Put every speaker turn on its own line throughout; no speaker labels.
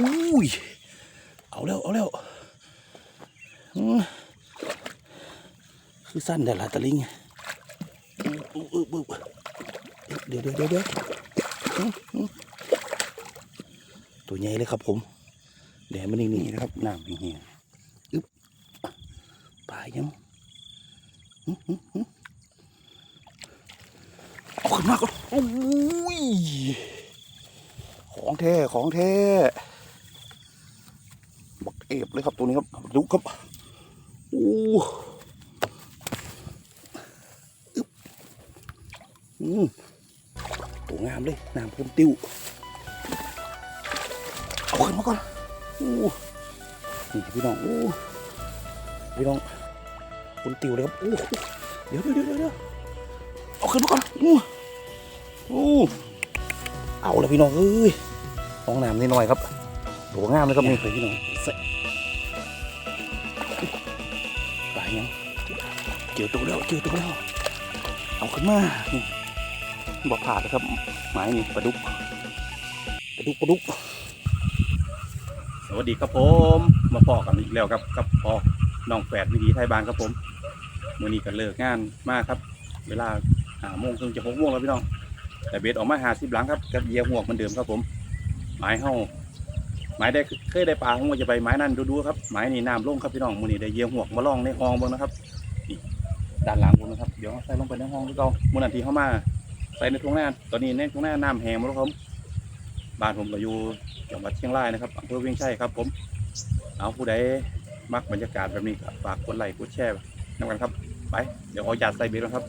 อุ้ย เอาแล้ว เอาแล้วคือสั้นแต่ละตะลิงเดี๋ยวเดี๋ยวเดี๋ยวเดี๋ยวตัวใหญ่เลยครับผมเดี๋ยวมันนี่นะครับน้ำเฮียอึ๊บปลายังเอาขึ้นมาก่อนโอ้ยของแท้ ของแท้ เอฟเลยครับตัวนี้ครับดูครับโอ้อึ๊บอืมตัวงามเลยน้ำพุ่นติ้วเอาขึ้นมาก่อนโอ้นี่พี่น้องโอ้พี่น้องพุ่นติ้วเลยครับโอ้เดี๋ยวเดี๋ยวเดี๋ยวเดี๋ยวเอาขึ้นมาก่อนโอ้โอ้เอาละพี่น้องเอ้ยห้องน้ำนิดหน่อยครับตัวงามเลยครับนี่พี่น้อง ยังเจอตัวแล้วเจอตัวแล้วเอาขึ้นมานี่บอกผ่าดเลยครับไม้นี่ปลาดุกปลาดุกปลาดุก
สวัสดีครับผมมาพอกันอีกแล้วครับกับพอน้องแฝดวิถีไทยบานครับผมมื่อนี้ก็เลิกงานมากครับ เวลาหาโมงครึ่งจะหกโมงแล้วพี่น้องแต่เบ็ดออกมาหาสิบหลังครับกับเยียหัวกมือนเดิมครับผมหมายเฮา หมายได้เคยได้ปลาของมันจะไปไม้นั่นดูๆครับหมายนี่น้ำลงครับพี่น้องมือนี้ได้เยี่ยหัวกมาล่องในห้องบ้างนะครับนี่ด้านหลังผมนะครับเดี๋ยวใส่ลงไปในห้องที่เรามื่อนทีเข้ามาใส่ในทุ่งหน้าตอนนี้ในทุ่งหน้าน้ำแห้งหมดแล้วครับบ้านผมก็อยู่จังหวัดเชียงรายนะครับอำเภอเวียงชัยครับ ผมเอาผู้ใดมักบรรยากาศแบบนี้ก็ฝากกดไลค์กดแชร์นำกันครับ ไปเดี๋ยวเอาหยาดใส่เบ็ดแล้วครับ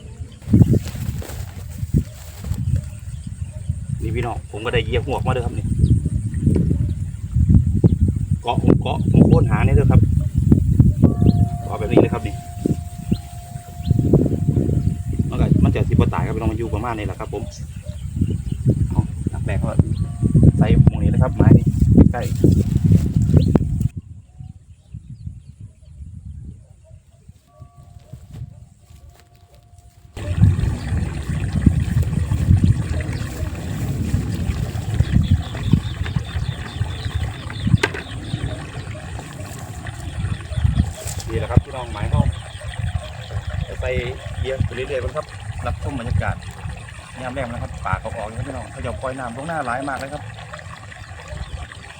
นี่พี่น้องผมก็ได้เยี่ยหัวกมาเลยครับนี่าะผมเกาะผมโค่นหาเนี่ยด้วยครับเกาะแบบนี้เลยครับนี่มันก็มันจะสิบตายครับลองมาอยู่ประมาณนี้แหละครับ ผมเอาหนักแบกก็ใส่หมองนี้นะครับไม้นี่ใกล้นี่แหละครับพี่น้องไม้เข้าจะใส่เหยียบไปเรื่อยๆกันครับ รับชมบรรยากาศยามแรกนะครับป่าเขาออกนะครับพี่น้ องเขาจะปล่อยน้ำลงหน้าหลายมากเลยครับ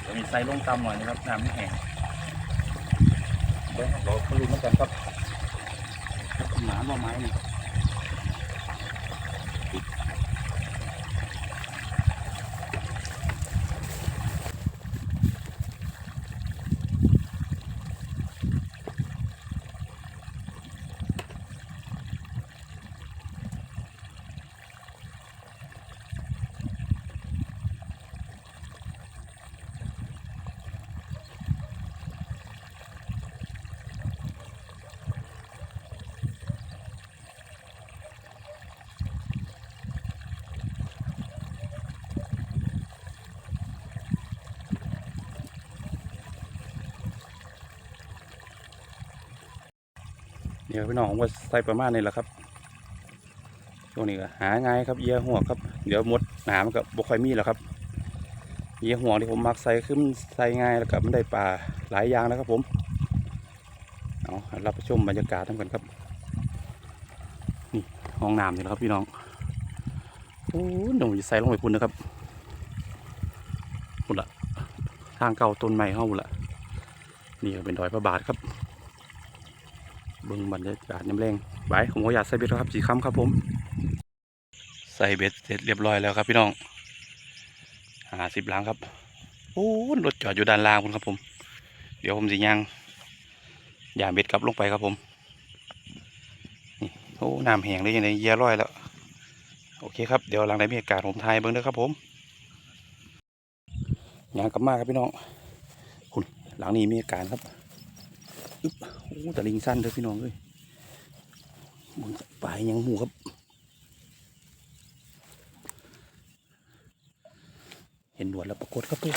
เดี๋ยวมีใส่ลงตามหน่อยนะครับน้ำไม่แห้งเดี๋ยวเรามาลุ้นกันครับหมาบ่ไม้นี่ ดี๋ยวพี่น้องผมก็ใส่ประมาณนี้แหละครับช่วงนี้ก็หาง่ายครับเหยียหัวครับ เดี๋ยวมดหนามันก็บ่ค่อยมีแล้วครับเหยียหัวที่ผมมักใส่ขึ้นใส่ง่ายแล้วก็มันได้ปลาหลายอย่างแล้วครับ ผมเอารับชมบรรยากาศทั้งกันครับนี่ห้องน้ำนี่แหละครับพี่น้องโอ้หนูใส่ลงไปพุ่นนะครับพุ่นละทางเก่าต้นใหม่เฮาพุ่นละนี่ก็เป็นดอยพระบาทครับ เบิ่งบรรยากาศน้ำแรงไปผมก็อยากใส่เบ็ดแล้วครับสีคำครับผม ใส่เบ็ดเสร็จเรียบร้อยแล้วครับพี่น้องหาสิบล้างครับโอ้รถจอดอยู่ด้านล่างคุณครับผม เดี๋ยวผมสิยางย่างเบ็ดกลับลงไปครับผมนี่โอ้น้ำแห้งเลยยังไงเยียร้อยแล้วโอเคครับเดี๋ยวหลังได้มีอากาศผมทายเบิ่งด้อครับผมยางกลับมาครับพี่น้องคุณหลังนี้มีอาการครับอึ๊บ โอ้แต่ลิงสั้นเด้อพี่น้องเอ้ยมึงปลายยังหูครับ เห็นหนวดแล้วปรากฏครับตัว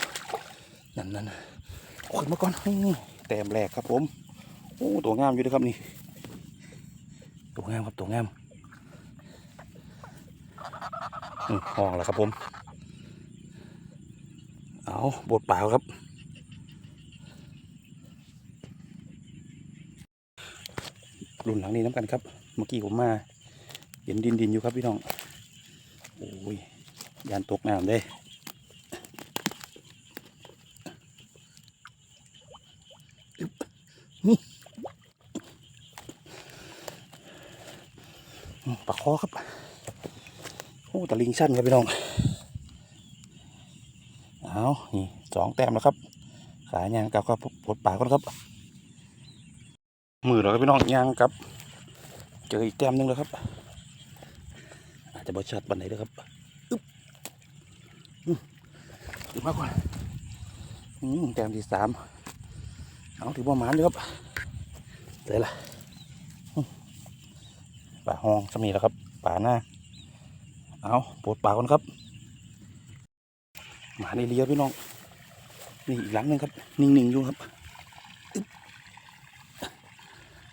นั่นนั่นนะขึ้นมาก่อนแต้มแรกครับผม โอ้ตัวงามอยู่เด้วยครับนี่ ตัวงามครับตัวงามอืมห้องแล้วครับผม เอาบดเปล่าครับ รุ่นหลังนี้น้ำกันครับ เมื่อกี้ผมมา เห็นดินดินอยู่ครับพี่น้อง โอ้ยยานตกน้ำเด้ปลาคอครับ โอ้ตะลิงสั้นครับพี่น้อง เอานี่สองแต้มแล้วครับ ขายางกับก็ปลดปากก่อนครับ มือเราครับพี่น้องยางกับ เจออีกแต้มหนึงแล้วครับ อาจจะบอชัดบันไดเลยครับอึ๊บอืมถึงมากกว่าอืมแต้มที่สามเอาถือว่าหมานเลยครับเลยล่ะป่าห้องสมีแล้วครับป่าหน้าเอาปวดปาก่อนครับหมาในเลียพี่น้องนี่อีกหลังหนึงครับ นิ่งๆอยู่ครับอึ๊บ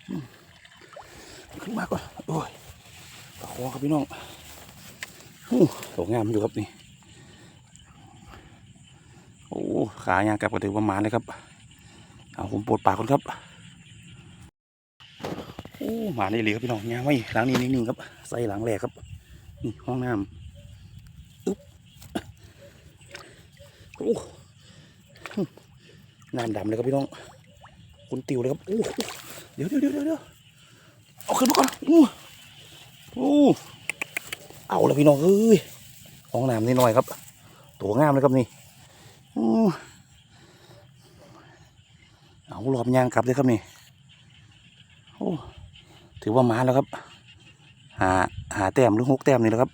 อืม ขึ้นมาก่อนโอ้ยปลาคอครับพี่น้องอู้สวยงามอยู่ครับนี่โอ้ขายางกลับก็ถือว่ามาเลยครับเอาผมปวดปากก่อนครับโอ้หมาในเลียครับพี่น้องยางไม่หลังนี้นิ่งๆครับ ใส่หลังแรกครับนี่ห้องน้ำอึ๊บโอ้น้ำดำเลยครับพี่น้องคุณติวเลยครับโอ้เดี๋ยวเดี๋ยวเดี๋ยวเดี๋ยว เอาขึ้นมาก่อนอู้โอ้เอาละพี่น้องเอ้ยห้องน้ำนิดหน่อยครับ ตัวงามเลยครับนี่อู้เอารอบยางกลับเลยครับนี่โอ้ถือว่ามาแล้วครับ หาหาแต้มหรือหกแต้มนี่แหละครับ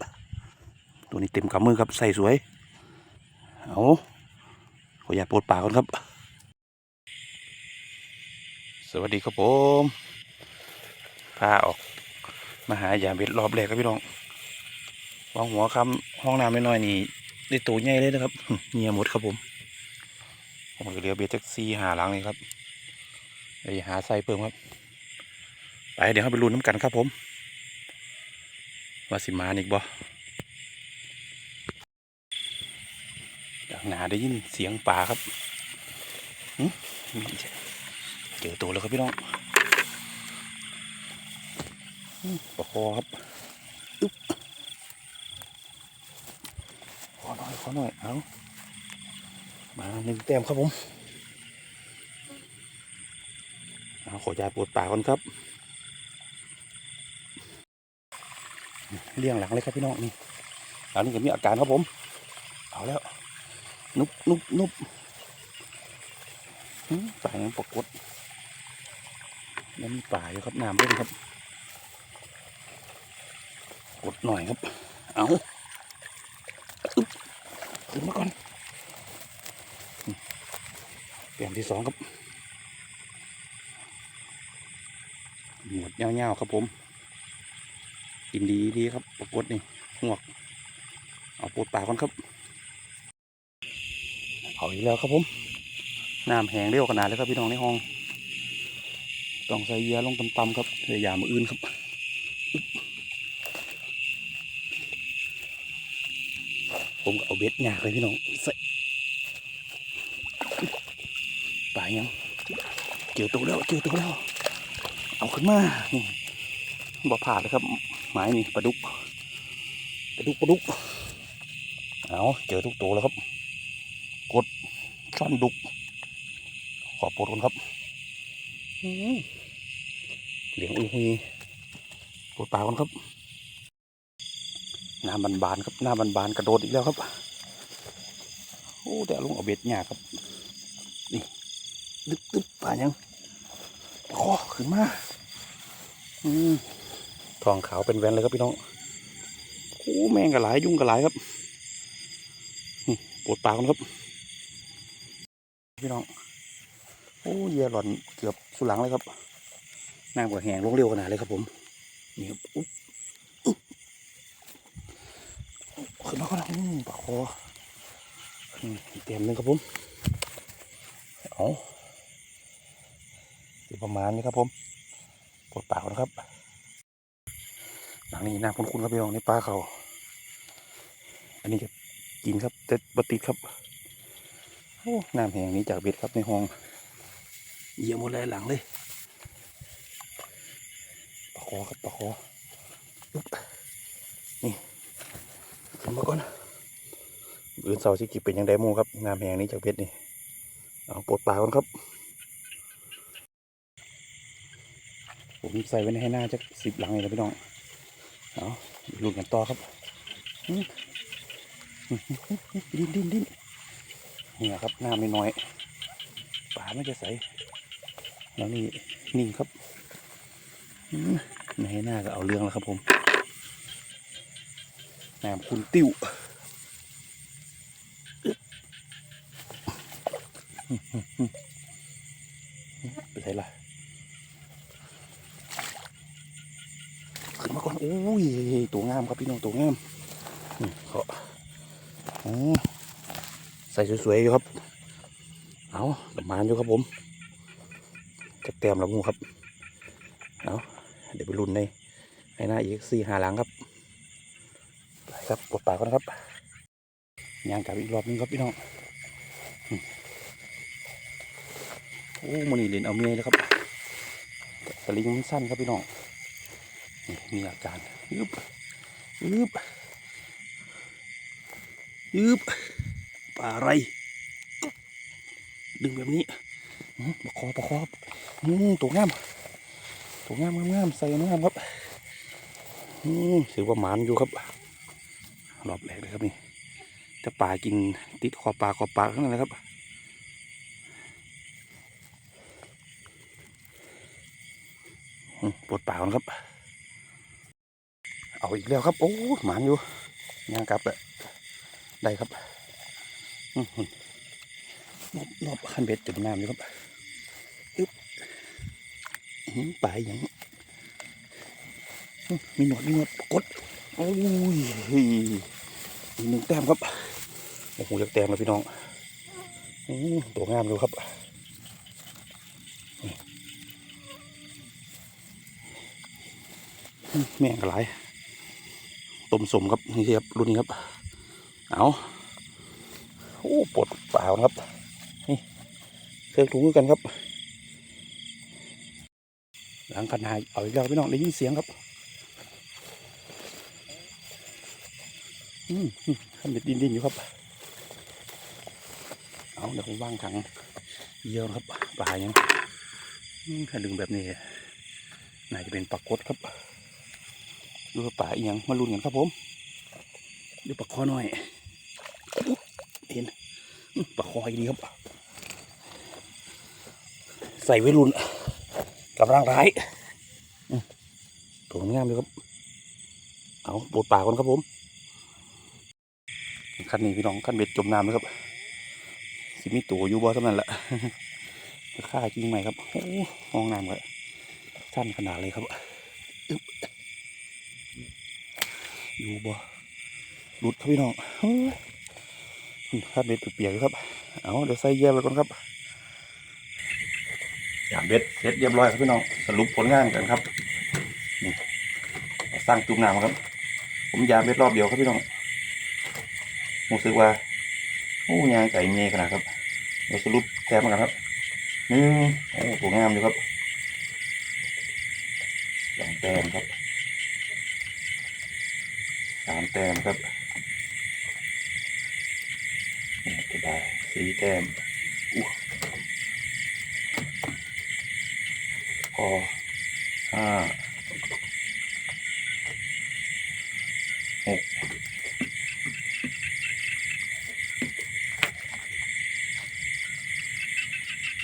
ตัวนี้เต็มกำมือครับใส่สวย เอาขออย่าปวดปากก่อนครับ สวัสดีครับผม พาออกมาหายาเบ็ดรอบแรกครับพี่น้องวางหัวคำห้องน้ำไม่น้อยๆนี่ได้ตัวใหญ่เลยนะครับเงียหมดครับผมผมเหลือเบ็ดจักซีหาหลังเลยครับไปหาใส่เพิ่มครับไปเดี๋ยวเราไปลุ้นน้ำกันครับผมว่าสิมาอีกบ่จากหนาได้ยินเสียงป่าครับเจอตัวแล้วครับพี่น้อง ปลาคอครับอึ๊บขอหน่อยขอหน่อยเอามาหนึ่งแต้มครับผมเอาขอยาปวดปากก่อนครับเลี้ยงหลังเลยครับพี่น้องนี่หลังนี้ก็มีอาการครับผม เอาแล้ว นุบนุบนุบหืมป่ายังปรากฏแล้วมีป่าอยู่ครับน้ำด้วยครับ กดหน่อยครับ เอาอึ๊บขึ้นมาก่อนเปลี่ยนที่สองครับหมวดเงาๆครับผม กินดีดีครับ ปรากฏนี่หวก เอาปวดปากก่อนครับเอาอีกแล้วครับผม น้ำแห้งเร็วขนาดเลยครับพี่น้องในห้อง ต้องใส่เยียลงต่ำๆครับเยอย่ามาอื่นครับอึ๊บ ผมก็เอาเบ็ดหยากเลยพี่น้องใส่อึ๊บปลายังเจอตัวแล้วเจอตัวแล้ว เอาขึ้นมานี่บ่ผ่านเลยครับไม้นี่ปลาดุกปลาดุกปลาดุกเอาเจอทุกตัวแล้วครับ กดซ่อนดุก ขอปลดก่อนครับอื้อเหลียงอุ้ยหุยปลดปลาก่อนครับหน้าบานบานๆครับหน้าบานๆกระโดดอีกแล้วครับโอ้แต่ลุงเอาเบ็ดหยาครับนี่ดึบดึบปลายังคอขึ้นมาอืมทองขาวเป็นแวนเลยครับพี่น้องโอ้แมงกระหลายยุ่งกระหลายครับนี่ปวดปากมันครับ พี่น้องโอ้เยียหล่อนเกือบสุดหลังเลยครับน้ำกว่าแหงลงเร็วขนาดเลยครับผมนี่ครับอุ๊บอุ๊บ ข้าก็นะอืมปาคอเต็มหนึงครับผมเอาอยู่ประมาณนี้ครับผมปวดปากนะครับ หลังนี้น้ำคุ้นๆครับพี่น้องในปลาเขาอันนี้จะกินครับแต่บติดครับโอ้น้ำแห้งนี้จากเบ็ดครับในห้องเยี่ยมหมดเลยหลังเลยคอครับปลาคอ ขึ้นมาก่อนอื่นเสาร์สิกิเป็นยังไดหมูครับงามแหงนี้จากเพชรนี่เอาปลดปลาก่อนครับ ผมใส่ไว้ในให้หน้าจะสิบหลังเลยนะพี่น้องเอาลุ้นกันต่อครับดิ้นดิ้นดิ้นนี่นะครับน้ำไม่น้อยปลาไม่จะใสแล้วนี่นิ่งครับในให้หน้าก็เอาเรื่องแล้วครับผม น้ำคุณติ้วอึ๊บอื้ออื้ออื้อไปไหนล่ะ ขึ้นมาก่อนโอ้ยตัวงามครับพี่น้องตัวงามนี่เขาอ๋อใส่สวยๆอยู่ครับ เอาดมานอยู่ครับผมจะแต้มแล้วมูครับ เอาเดี๋ยวไปลุ้นในในหน้าอีกสี่หาหลังครับ ครับปลดปากก่อนครับย่างกลับอีกรอบนึงครับพี่น้องอืมโอ้มันนี่เล่นเอาเมียเลยครับสลิงมันสั้นครับพี่น้องนี่มีอาการยึบยึบยึบปลาอะไร ดึงแบบนี้ประคอประคอบอืมตัวงามตัวงามงามงามใส่งามครับอืมถือว่าหมานอยู่ครับ รอบแรกเลยครับนี่จะปลากินติดคอปลาคอปลาทั้งนั้นเลยครับปวดปากก่อนครับ เอาอีกแล้วครับโอ้หมานอยู่ย่างกลับเลยได้ครับอื้อหือรอบรอบขั้นเบ็ดจมน้ำอยู่ครับอึ๊บปลาอย่างมีหนวดมีหนวดกดโอ้ย อีกหนึ่งแต้มครับโอ้โหเลือกแต้มแล้วพี่น้องอตัวงามอยู่ครับแม่งกระไรต้มสมครับนี่ครับรุ่นนี้ครับ เอาโอ้ปวดเปล่านะครับนี่เครื่องถุงกันครับ หลังกันหายเอาอีกแล้วพี่น้องได้ยินเสียงครับ อืมอืม ขันเด็ดดินดินอยู่ครับ เอาเดี๋ยวผมว่างถังเยี่ยวครับปลายังถ้าดึงแบบนี้น่าจะเป็นปลากดครับดูว่าป่าอีหยังมาลุ้นกันครับผมดูปลาคอหน่อยเห็นปลาคออีกดีครับ ใส่ไว้รุ่นกำลังร้ายอื้อตัวงามเลยครับ เอาปวดปากก่อนครับผม คันนี้พี่น้องคันเบ็ดจมน้ำเลยครับ สิมีตัวอยู่บ่เท่านั้นแหละค่าจริงไหมครับโอ้ห้องน้ำก็สั้นขนาดเลยครับอยู่บ่หลุดครับพี่น้องเฮ้ยคาเบ็ดเปียกๆอยู่ครับเอาเดี๋ยวใส่แยกไปก่อนครับอยามเบ็ดเสร็จเรียบร้อยครับพี่น้องสรุปผลงานกันครับสร้างจุ่มน้ำครับ ผมยาเบ็ดรอบเดียวครับพี่น้อง รู้สึกว่าโอ้ยางไก่เมยขนาดครับเดี๋ยวสรุปแต้มกันครับหนึ่งโอ้ตัวงามอยู่ครับสองแต้มครับสามแต้มครับนี่ก็ได้สี่แต้มอู้พอห้าหก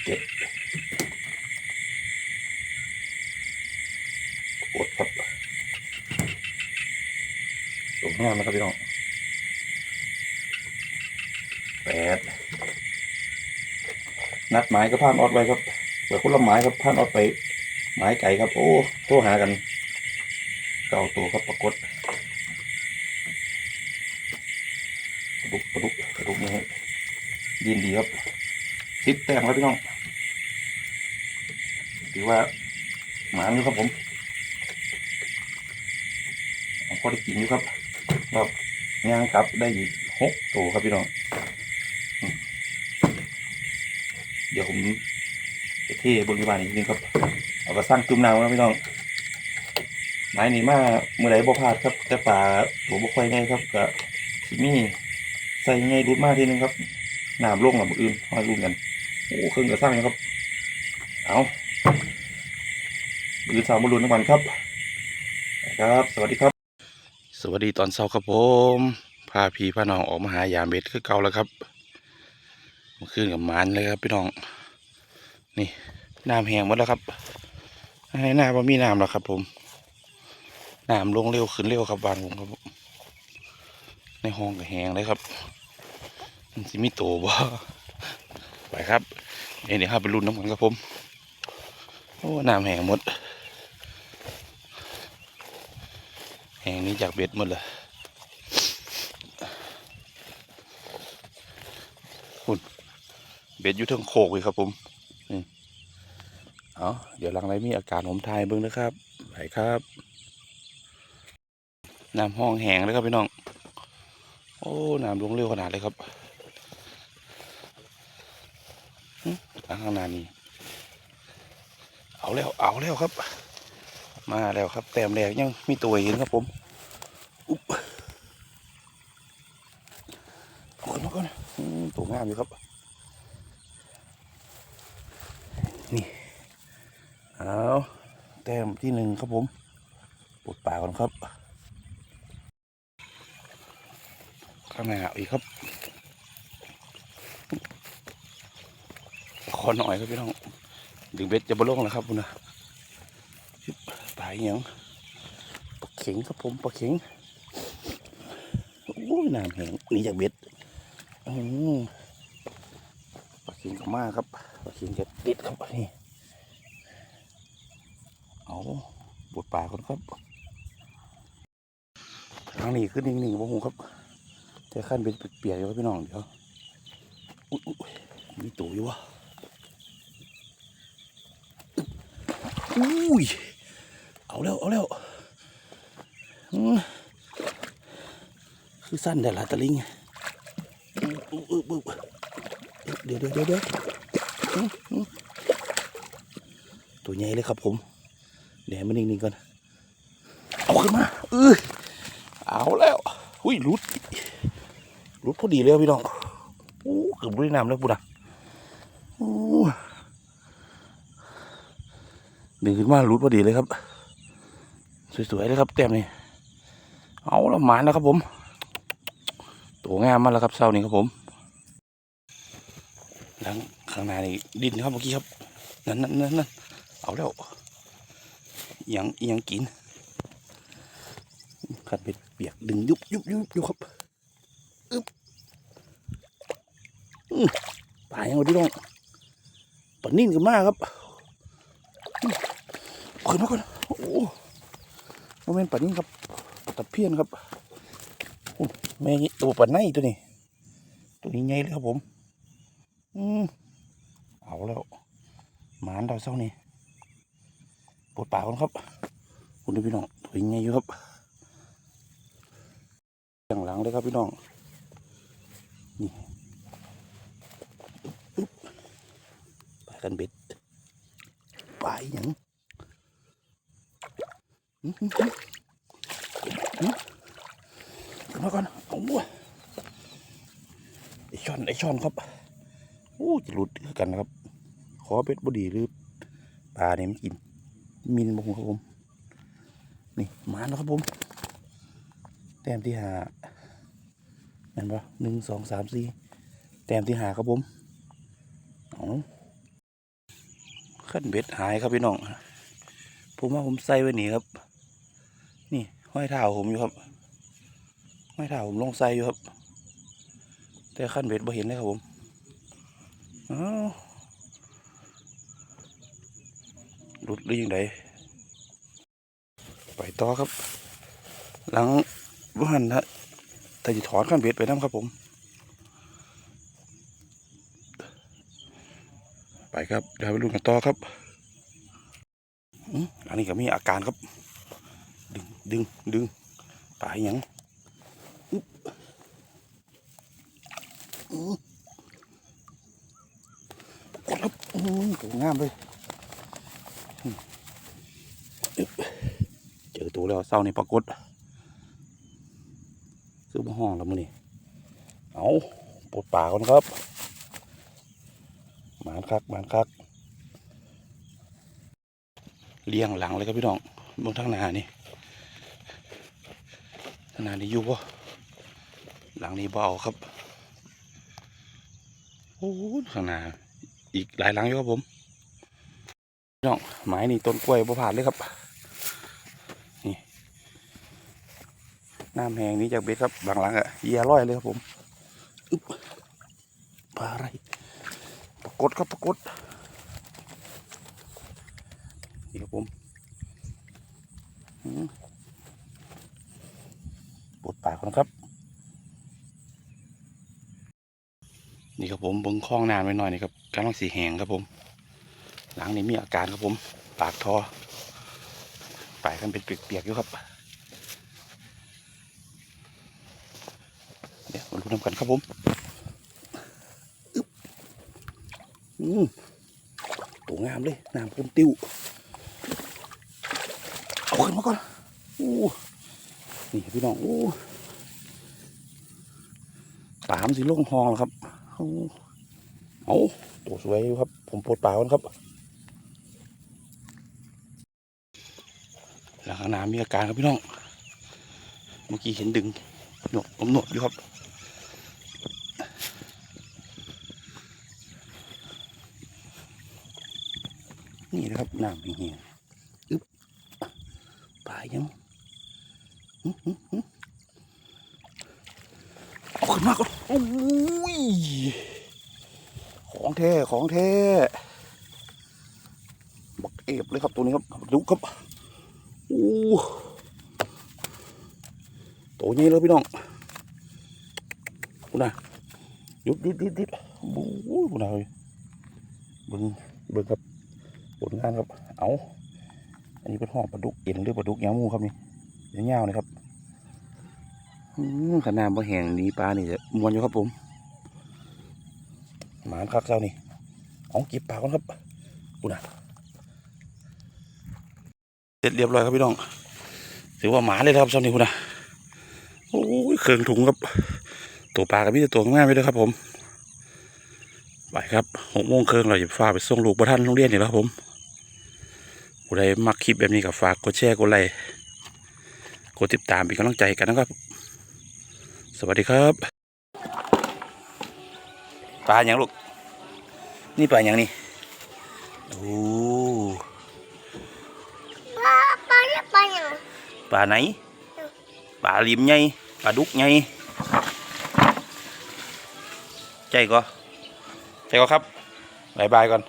เจ็ดกดครับ สูงงามนะครับพี่น้องแปดนัด หมายก็ผ่านออดไว้ครับเปิดคนละหมายครับผ่านออดไป หมายไก่ครับ โอ้โทรหากันเก้าตัวครับปรากฏกระดุกกระดุกกระดุกนี่ยินดีครับสิบแต้มครับพี่น้องถือว่าหมาอยู่ครับผมผมก็ได้กินอยู่ครับรอบย่างครับได้อีกหกตัวครับพี่น้องอืมเดี๋ยว ผมเทบริวารอีกนิดนึงครับเอากระสร้างจุ่มน้ำนะพี่น้อง
ไม้นี่มาเมื่อไหร่บ่พลาดครับ แต่ป่าผมบ่ค่อยไงครับก็สิมีใส่ไงรุดมากทีนึงครับน้ำลงกับอื่นมารุ่นกันโอ้เครื่องกระสร้างนะครับ เอามือสาวมารุนทั้งวันครับครับ สวัสดีครับ
สวัสดีตอนเช้าครับผมพาพี่พาน้องออกมาหายามเบ็ดคือเก่าแล้วครับเมื่อคืนกับมันเลยครับพี่น้อง นี่น้ำแห้งหมดแล้วครับให้หน้าว่ามีน้ำแล้วครับ ผมน้ำลงเร็วขึ้นเร็วครับบ้านผมครับผมในห้องก็แห้งเลยครับมันสิมีโตบ่ไปครับเดี๋ยวเดี๋ยวเราไปรุ่นน้ำกันครับผมโอ้น้ำแห้งหมดแห่งนี้จากเบ็ดหมดเลยคุณเบ็ดอยู่ทั้งโคกเลยครับผม นี่เอาเดี๋ยวหลังไรมีอาการผมทายเบิ้งนะครับไปครับน้ำห้องแห้งเลยครับพี่น้อง โอ้น้ำลงเร็วขนาดเลยครับหึทางข้างหน้านี่เอาแล้วเอาแล้วครับ มาแล้วครับ แต้มแรกยังมีตัวเห็นครับผมอุ๊บเอาขึ้นมาก่อนตัวงามอยู่ครับ เอาแต้มที่หนึ่งครับผมปวดปากก่อนครับ ข้างหน้าอีกครับขอหน่อยครับพี่น้องดึงเบ็ดจะบลงแล้วครับคุณนะตายยังปลาเข็งครับผมปลาเข็งโอ้ยน้ำแห้งหนี่จากเบ็ดอืมปลาเข็งก็มากครับปลาเข็งจะติดครับนี่ เอาบดปลาคนครับทางนี้ขึ้นนิ่งๆบ่หูครับ แต่ขั้นเป็นเปียกๆอยู่ครับพี่น้องเดี๋ยวอุ๊ยมีตัวอยู่วะอุ้ยเอาแล้วเอาแล้วคือสั้นแต่ละตะลิงเดี๋ยวเดี๋ยวเดี๋ยวเดี๋ยวตัวใหญ่เลยครับผม เดี๋ยวให้มันนิ่งๆก่อน เอาขึ้นมาเออเอาแล้ว อุ้ยหลุดหลุดพอดีเลยพี่น้องโอ้เกือบรุดนน้ำแล้วปุ๊ดอะดึงขึ้นมารูดพอดีเลยครับ สวยๆเลยครับแต้มนี่เอาแล้วหมานแล้วครับผมตัวงามมากแล้วครับเศร้านี้ครับผมหลังข้างในนี่ดินครับเมื่อกี้ครับ นั่นนั่นนั่นเอาแล้ว ยังยังกินขัดเป็ดเปียกดึงยุบยุบยุบยุบครับอึ๊บอื้อตายยังไงพี่น้องปนนิ่นกันมากครับขึ้นมาก่อนโอ้โหโมเมนต์ปัดนี้ครับตะเพียนครับแม่ตัวปัดไนตัวนี้ ตัวนี้ใหญ่เลยครับผม อืมเอาแล้วหมานดาวเศร้านี่ ปวดปากครับ คุณพี่น้องตัวใหญ่อยู่ครับอย่างหลังเลยครับพี่น้อง นี่อึ๊บไปกันเบ็ดปหยังอืมอืมอืมอืมขึ้นมาก่อนเอาวัวไอช่อนไอช่อนครับโอ้จะหลุดกันนะครับ ขอเป็ดบดีหรือปลาเนี่ยมันกิน มินบุครับผม นี่มาแล้วครับผม แต้มที่หาเห็นปะหนึ่งสองสามสี่แต้มที่หาครับผมเอาขั้นเบ็ดหายครับพี่น้องผมว่าผมใส่ไว้หนีครับ นี่ห้อยเท้าผมอยู่ครับห้อยเท้าผมลงใส่อยู่ครับ แต่ขั้นเบ็ดบ่เห็นเลยครับผมอ้าว หลุดหรือยังไงไปต่อครับ หลังบ้านนะแต่จะถอนขั้นเบ็ดไปน้ำครับผม ไปครับเดี๋ยวไปลุ้นกันต่อครับอันนี้ก็มีอาการครับ ดึงดึงดึงตายยังอึ๊บอื้อกดครับอื้อตัวงามเลย เจอตัวแล้วเศร้านี่ปรากฏคือมาห้องแล้วมื้อนี้เอาปลดป่ากก่อนครับหมานคักหมานคักเลี้ยงหลังเลยครับพี่น้องเบนทางนานี่ทางนานี่อยู่ปะหลังนี้เบาครับโอ้ยข้างหน้าอีกหลายหลังอยู่ครับผมพี่น้องไม้นี่ต้นกล้วยบ่ผ่านเลยครับ น้ำแห้งนี้จากเบ็ดครับบางหลังอะเยียร้อยเลยครับผมอึ๊บปลาอะไรปรากฏครับปรากฏนี่ครับผมปลดปากก่อนครับ นี่ครับผมเบิ้งคล้องนานไว้หน่อยนี่ครับกำลังสีแหงครับผม หลังนี้มีอาการครับผม ปากทอปายกันเป็นเปียกๆอยู่ครับ เดี๋ยวมาดูน้ำกันครับผมอืมตัวงามเลยน้ำพุ่มติ้วเอาขึ้นมาก่อนอู้นี่พี่น้องอู้ปลามนสิลงหองแล้วครับเอาเอาตัวสวยอยู่ครับ ผมปลดปลาก่อนครับหลังน้ำมีอาการครับพี่น้อง เมื่อกี้เห็นดึงหนวดผมหนวดอยู่ครับ น้ำเหี่ยอึ๊บปลายังเอาขึ้นมาก่อนโอ้ยของแท้ของแท้บักเอฟเลยครับตัวนี้ครับดูครับโอ้ตัวใหญ่เลยพี่น้องคุณน่ะหยุดหยุดหยุดหยุดโอ้ยคุณน่ะเฮ้ยเบิ่งเบิ่งครับ ผลงานครับ เอาอันนี้เป็นห้อปลาดุกเอ็นหรือปลาดุกยางมูครับนี่ยาวๆเลยครับขนาดบ่แห้งนี้ปลานี่จะมวนอยู่ครับผม หมานคักเจ้านี่เอาเก็บปลาก่อนครับคุณน่ะเสร็จเรียบร้อยครับพี่น้องถือว่าหมาเลยครับเจ้านี่คุณน่ะโอ้ยเครื่องถุงครับ ตัวปลากับพี่ตัวง่ายไปเลยครับผมไปครับหกโมงครึ่งเราจะฝาไปส่งลูกประท่านโรงเรียนนี่แล้วครับผม ผู้ใดมักคลิปแบบนี้กับฝากกดแชร์กดไลค์กดติดตามเป็นกำลังใจกันนะครับ สวัสดีครับปลาอย่างลูกนี่ปลาอย่างนี่โอ้
ปลาปลาเนี่ยปลาอย่าง
ปลาไหนปลาลิมไงปลาดุกไงใจก็ใจก็ครับบายบายก่อน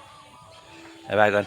บายบายก่อน